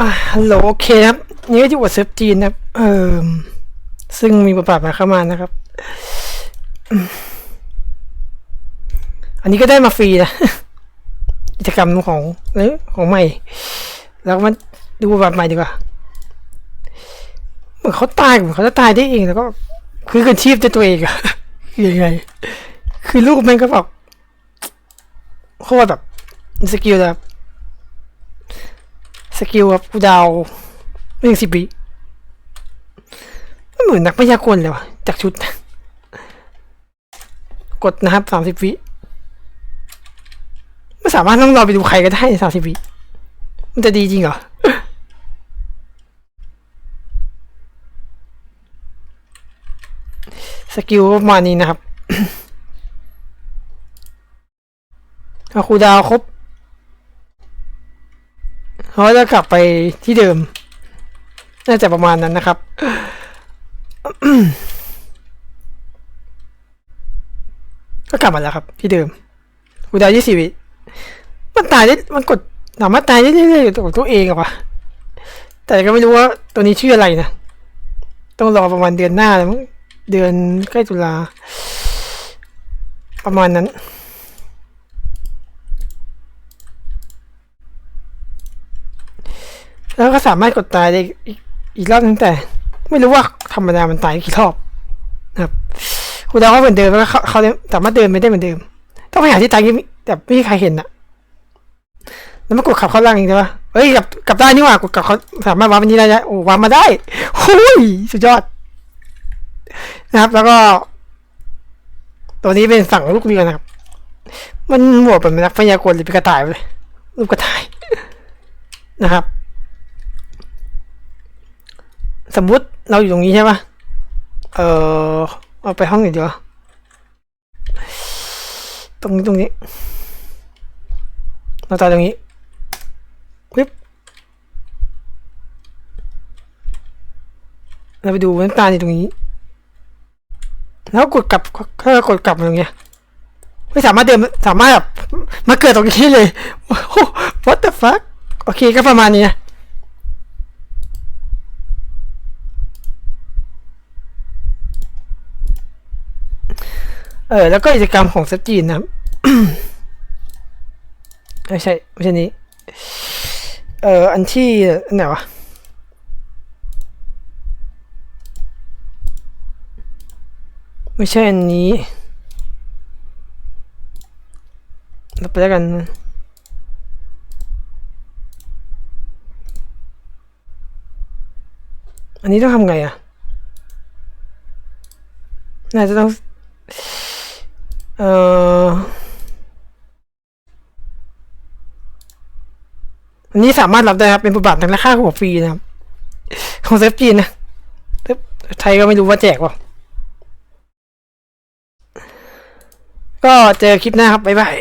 อะฮัลโหลโอเคครับนี่ก็ที่อวดเซิฟจีนนะครับ เออซึ่งมีบทบาทมาเข้ามานะครับ อันนี้ก็ได้มาฟรีนะกิจกรรมของเอ้ของใหม่ แล้วมันดูบทบาทใหม่ดีกว่าเหมือนเขาตายเหมือนเขาจะตายได้เองแล้วก็ คือกันชีพด้วยตัวเองอะยังไง คือลูกมันก็แบบโคตรแบบสกิลแบบ สกิลแบบกูดาวไม่ถึงสิบวิไม่เหมือนนักพยากรณ์เลยว่ะจากชุด กดนะครับสามสิบวิไม่สามารถต้องรอไปดูใครก็ได้สามสิบวิมันจะดีจริงเหรอสกิลประมาณนี้นะครับถ้าครูดาวครบ เขาจะกลับไปที่เดิม น่าจะประมาณนั้นนะครับก็กลับมาแล้วครับ ที่เดิมกูดายี่สิบวิมันตายได้มันกดสามารถตายได้เรื่อยๆของตัวเองอะวะแต่ก็ไม่รู้ว่าตัวนี้ชื่ออะไรนะต้องรอประมาณเดือนหน้าแล้วมั้งเดือนใกล้ตุลาประมาณนั้น แล้วก็สามารถกดตายได้อีกรอบนึงแต่ ไม่รู้ว่าธรรมดามันตายกี่รอบนะครับคุณดาวก็เหมือนเดิมแล้วเขาเขาสามารถเดินไม่ได้เหมือนเดิม ต้องไปหาที่ตายที่แต่ไม่มีใครเห็นอะแล้วมากดขับเข้าล่างเองใช่ปะเฮ้ยกลับกลับได้นี่หว่ากดกลับเขาสามารถวางมันนี้ได้นะโอ้วางมาได้หุยสุดยอด นะครับ แล้วก็ ตัวนี้เป็นฝั่งลูกเรือนะครับ มันหมวกเป็นนักพยากรณ์หรือเป็นกระต่ายไปเลยลูกกระต่ายนะครับ สมมุติเราอยู่ตรงนี้ใช่ปะเออเอาไปห้องอื่นดีกว่าตรงนี้ตรงนี้เราตายตรงนี้ปึ๊บเราไปดูน้ำตาลอยู่ตรงนี้ แล้วกดกลับถ้ากดกลับมาตรงเนี้ยไม่สามารถเดินสามารถแบบมาเกิดตรงนี้เลย what the fuck โอเคก็ประมาณนี้นะ เออแล้วก็กิจกรรมของเซจีนนะครับไม่ใช่ไม่ใช่นี้เอออันที่อันไหนวะไม่ใช่อันนี้เราไปแล้วกันอันนี้ต้องทำไงอะน่าจะต้อง เอออันนี้สามารถรับได้ครับเป็นบทบาททางราคาหัวฟรีนะครับของเซฟจีนนะไทยก็ไม่รู้ว่าแจกป่าก็เจอคลิปหน้าครับ บ๊ายบาย